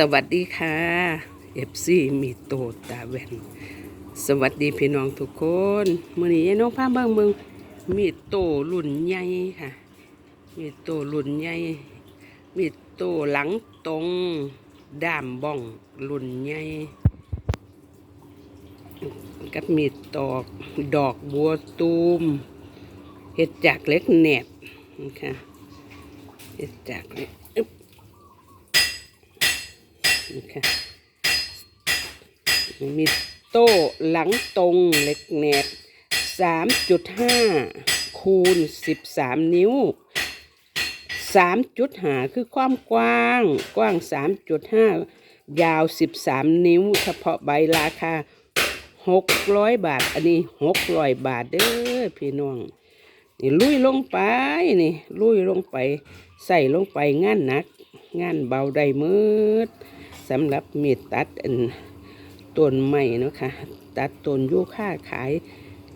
สวัสดีค่ะเอฟซีมีโตตาแวนสวัสดีพี่น้องทุกคนมื่อนี้ยายน้องพาเบิ่งเบิ่งมีโตรุ่นใหญ่ค่ะ มีโตรุ่นใหญ่มีโตหลังตรงด้ามบ้องรุ่นใหญ่กับมีตอกดอกบัวตูมเฮ็ดจากเล็กแหนบนะคะเฮ็ดจากเล็ก นี่ค่ะมีโต้หลังตรงเล็กแหนบสามจุดห้าคูณสิบสามนิ้วสามจุดห้าคือความกว้าง กว้างสามจุดห้ายาวสิบสามนิ้ว เฉพาะใบราคาหกร้อยบาท อันนี้หกร้อยบาทเด้อพี่น้องนี่ลุยลงไปนี่ลุยลงไป ใส่ลงไปงานหนัก งานเบาได้มืด สำหรับมีดตัดอันต้นไม้เนาะค่ะ ตัดต้นยูค่าขาย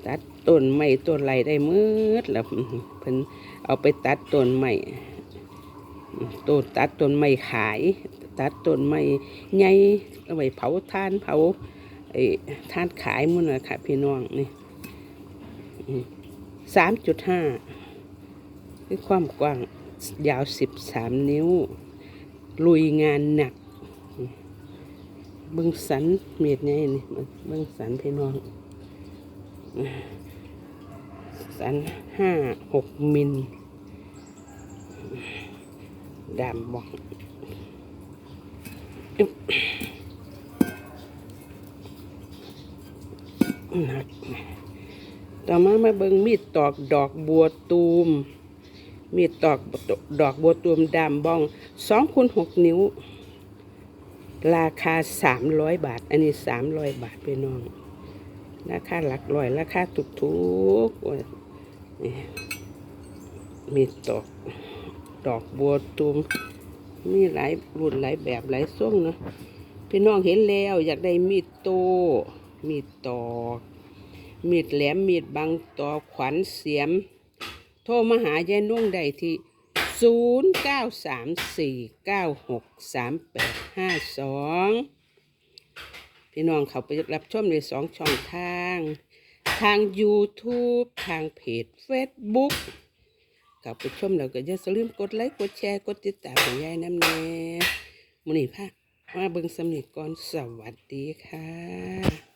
ตัดต้นไม้ต้นไรได้มืดแล้วเพิ่นเอาไปตัดต้นไม้ต้นตัดต้นไม้ขาย ตัดต้นไม้ใหญ่เอาไว้เผาทานเผาไอ้ทานขายมันนะค่ะพี่น้องนี่สามจุดห้าคือความกว้างยาวสิบสามนิ้ว ลุยงานหนัก เบิ้งสันเมียดไงนี่เบิ้งสันพี่น้องสันห้าหกมิลดามบอกหนักต่อมามาเบิ้งมีดตอกดอกบัวตูม มีดตอกดอกบัวตูมดามบ้องสองคูณหกนิ้ว ราคาสามร้อยบาท อันนี้สามร้อยบาทไปน้อง ราคาหลักร้อย ราคาถูกถูกๆโอ้ยนี่มีดตอก ดอกบัวตูมมีหลายรุ่นหลายแบบหลายทรงเนาะพี่น้องเห็นแล้ว อยากได้มีดโต มีดตอก มีดแหลม มีดบังตอขวัญเสียม โทรมาหายายนุ่งได้ที่ 0 9 3 4 9 6 3 8 5 2พี่น้องเขาไปรับชมในสองช่องทาง ทาง YouTube ทางเพจ Facebook เขาไปชมแล้วก็อย่าลืมกดไลค์ กดแชร์ กดติดตามของยายน้ำแน่มื้อนี้พามาเบิงสำนีก่อนสวัสดีค่ะ